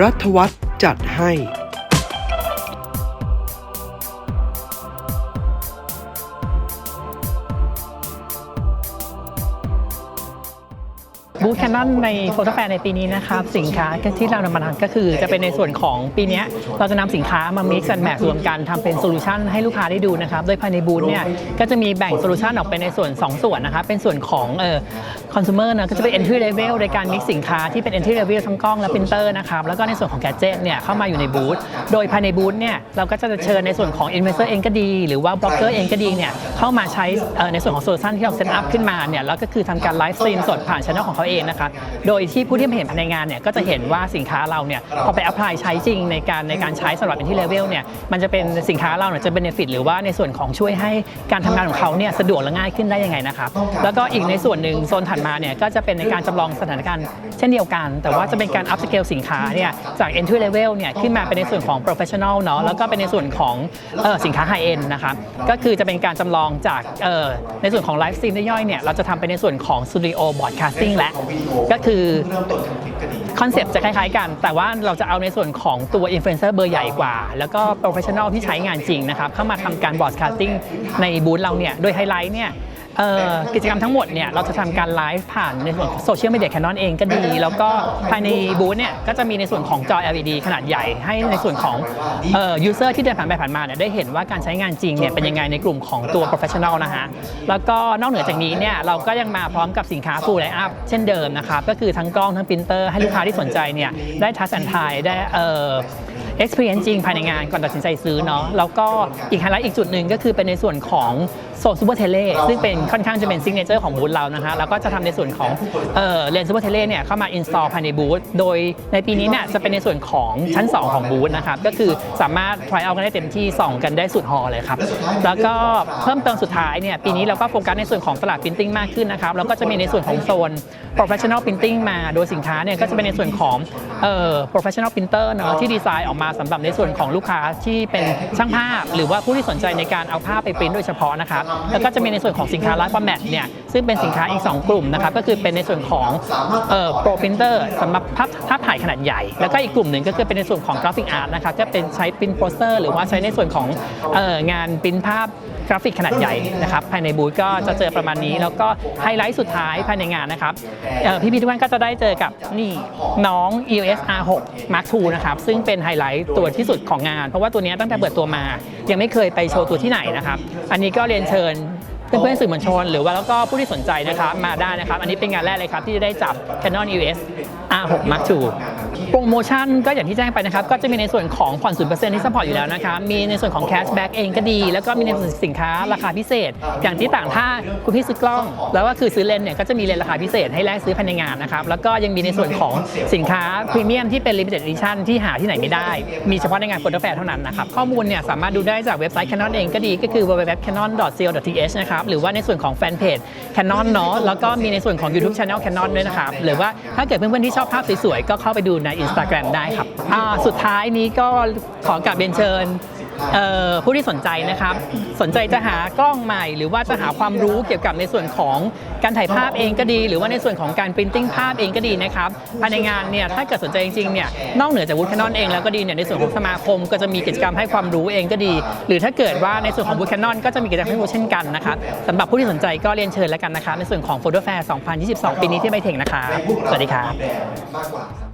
รัฐวัฒน์จัดให้ บูธแคนนอนในโฟโตแฟร์ในปีนี้นะครับสินค้าที่เรานำมาทำก็คือจะเป็นในส่วนของปีนี้เราจะนำสินค้ามา mix and match รวมกันทำเป็นโซลูชันให้ลูกค้าได้ดูนะครับโดยภายในบูธเนี่ยก็จะมีแบ่งโซลูชันออกเป็นในส่วน 2 ส่วนนะครับเป็นส่วนของเอ่อ consumer นะก็จะเป็น entry level ในการ mix สินค้าที่เป็น entry level ทั้งกล้องและปรินเตอร์นะครับแล้วก็ในส่วนของ gadget เนี่ยเข้ามาอยู่ในบูธโดยภายในบูธเนี่ยเราก็จะเชิญในส่วนของ investor เองก็ดี หรือว่า broker เองก็ดีเนี่ยเข้ามาใช้ในส่วนของโซลูชันที่เราเซตอัพขึ้นมาเนี่ยแล้วก็คือทำการไลฟ์สตรีมสดผ่านช่องของเขาเองนะครับโดยที่ผู้ที่มาเห็นภายในงานเนี่ยก็จะเห็นว่าสินค้าเราเนี่ยพอไป apply ใช้จริงในการในการใช้สำหรับ entry level เนี่ยมันจะเป็นสินค้าเราเนี่ยจะ benefit หรือว่าในส่วนของช่วยให้การทำงานของเขาเนี่ยสะดวกและง่ายขึ้นได้ยังไงนะครับแล้วก็อีกในส่วนหนึ่งโซนถัดมาเนี่ยก็จะเป็นในการจำลองสถานการณ์เช่นเดียวกัน แต่ว่าจะเป็นการ up scale สินค้าเนี่ยจาก entry level เนี่ยขึ้นมาเป็นในส่วนของ professional เนาะแล้วก็เป็นในส่วนของออสินค้า high end นะครับก็คือจะเป็นการจำลองจากในส่วนของ live stream ย่อยเนี่ยเราจะทำเป็นในส่วนของ studio broadcasting และก็คือคอนเซปต์จะคล้ายๆกัน แต่ว่าเราจะเอาในส่วนของตัวอินฟลูเอนเซอร์เบอร์ใหญ่กว่า แล้วก็โปรเฟชชั่นอลที่ใช้งานจริงนะครับเข้ามาทำการบอร์ดคาสติ้งในบูธเราเนี่ยโดยไฮไลท์เนี่ยเอ่อ กิจกรรมทั้งหมดเนี่ยเราจะทำการไลฟ์ผ่านในส่วนโซเชียลมีเดียแคนนอนเองก็ดี แล้วก็ภายในบูธเนี่ยก็จะมีในส่วนของจอ LED ขนาดใหญ่ ให้ในส่วนของเอ่อยูเซอร์ที่เดินผ่านไปผ่านมาเนี่ยได้เห็นว่าการใช้งานจริงเนี่ยเป็นยังไงในกลุ่มของตัวโปรเฟชชั่นอลนะฮะ แล้วก็นอกเหนือจากนี้เนี่ยเราก็ยังมาพร้อมกับสินค้า full line up เช่นเดิมนะครับ ก็คือทั้งกล้องทั้งปรินเตอร์ให้ลูกค้าที่สนใจเนี่ยได้ทัชแอนทายได้เอ่อ experience จริงภายในงานก่อนตัดสินใจซื้อเนาะแล้วก็อีกไฮไลท์อีกจุดหนึ่งก็คือเป็นในส่วนของ โซนซูเปอร์เทเลซึ่งเป็นค่อนข้างจะเป็นซิกเนเจอร์ของบูธเรานะคะแล้วก็จะทำในส่วนของเออเลนซูเปอร์เทเลเนี่ยเข้ามา install ภายในบูธโดยในปีนี้เนี่ยจะเป็นในส่วนของชั้น 2 ของบูธนะครับก็คือสามารถ try out กันได้เต็มที่ส่องกันได้สุดฮอเลยครับแล้วก็เพิ่มเติมสุดท้ายเนี่ยปีนี้เราก็โฟกัสในส่วนของตลาด printing มากขึ้นนะครับแล้วก็จะมีในส่วนของโซน professional printing มาโดยสินค้าเนี่ยก็จะเป็นในส่วนของเอ่อ professional printer เนอะที่ดีไซน์ออกมาสำหรับในส่วนของลูกค้าที่เป็นช่างภาพ หรือว่าผู้ที่สนใจในการเอาภาพไปปริ้นโดยเฉพาะนะครับแล้วก็จะมีในส่วนของสินค้า large format เนี่ยซึ่งเป็นสินค้าอีก 2 กลุ่มนะครับก็คือเป็นในส่วนของเอ่อ pro printer สำหรับภาพภาพถ่ายขนาดใหญ่ แล้วก็อีกกลุ่มหนึ่งก็คือเป็นในส่วนของ graphic art นะครับก็เป็นใช้ปริ้นโปสเตอร์ หรือว่าใช้ในส่วนของเอ่องานปริ้นภาพกราฟิกขนาดใหญ่นะครับภายในบูธก็จะเจอประมาณนี้ แล้วก็ไฮไลท์สุดท้ายภายในงานนะครับเอ่พี่ทุกท่านก็จะได้เจอกับนี่น้อง EOS R6 Mark II นะครับซึ่งเป็นไฮไลท์ตัวที่สุดของงาน เพราะว่าตัวนี้ตั้งแต่เปิดตัวมา ยังไม่เคยไปโชว์ตัวที่ไหนนะครับอันนี้ก็เรียนเชิญเพื่อนๆสื่อมวลชน หรือว่าแล้วก็ผู้ที่สนใจนะครับมาได้นะครับ อันนี้เป็นงานแรกเลยครับที่จะได้จับ Canon EOS R6 Mark II โปรโมชั่นก็อย่างที่แจ้งไปนะครับ ก็จะมีในส่วนของผ่อน0%ที่สปอร์ตอยู่แล้วนะครับ มีในส่วนของแคชแบ็กเองก็ดี แล้วก็มีในส่วนสินค้าราคาพิเศษ อย่างที่ต่างถ้าคุณพี่ซื้อกล้อง แล้วก็คือซื้อเลนเนี่ยก็จะมีเลนราคาพิเศษให้แลกซื้อภายในงานนะครับ แล้วก็ยังมีในส่วนของสินค้าพรีเมียมที่เป็น limited edition ที่หาที่ไหนไม่ได้ มีเฉพาะในงานโฟโตแฟร์เท่านั้นนะครับ ข้อมูลเนี่ยสามารถดูได้จากเว็บไซต์ Canon เองก็ดีก็คือ www.canon.co.th นะครับหรือว่าในส่วนของแฟนเพจ Canon เนาะแล้วก็มีในส่วนของ YouTube Channel Canon ด้วยนะครับหรือว่าถ้าเกิดเพื่อนๆที่ชอบภาพสวยๆก็เข้าไปดูใน Instagram ได้ครับอ่าสุดท้ายนี้ก็ขอกลับเรียนเชิญเอ่อผู้ที่สนใจนะครับ สนใจจะหากล้องใหม่ หรือว่าจะหาความรู้เกี่ยวกับในส่วนของการถ่ายภาพเองก็ดี หรือว่าในส่วนของการปรินติ้งภาพเองก็ดีนะครับภายในงานเนี่ยถ้าเกิดสนใจจริงๆเนี่ยนอกเหนือจากวูดแคนนอนเองแล้วก็ดีเนี่ยในส่วนของสมาคมก็จะมีกิจกรรมให้ความรู้เองก็ดี หรือถ้าเกิดว่าในส่วนของวูดแคนนอนก็จะมีกิจกรรมให้รู้เช่นกันนะครับสำหรับผู้ที่สนใจก็เรียนเชิญแล้วกันนะครับในส่วนของโฟโตแฟร์ 2022 ปีนี้ที่ไม่เถงนะครับสวัสดีครับมากกว่า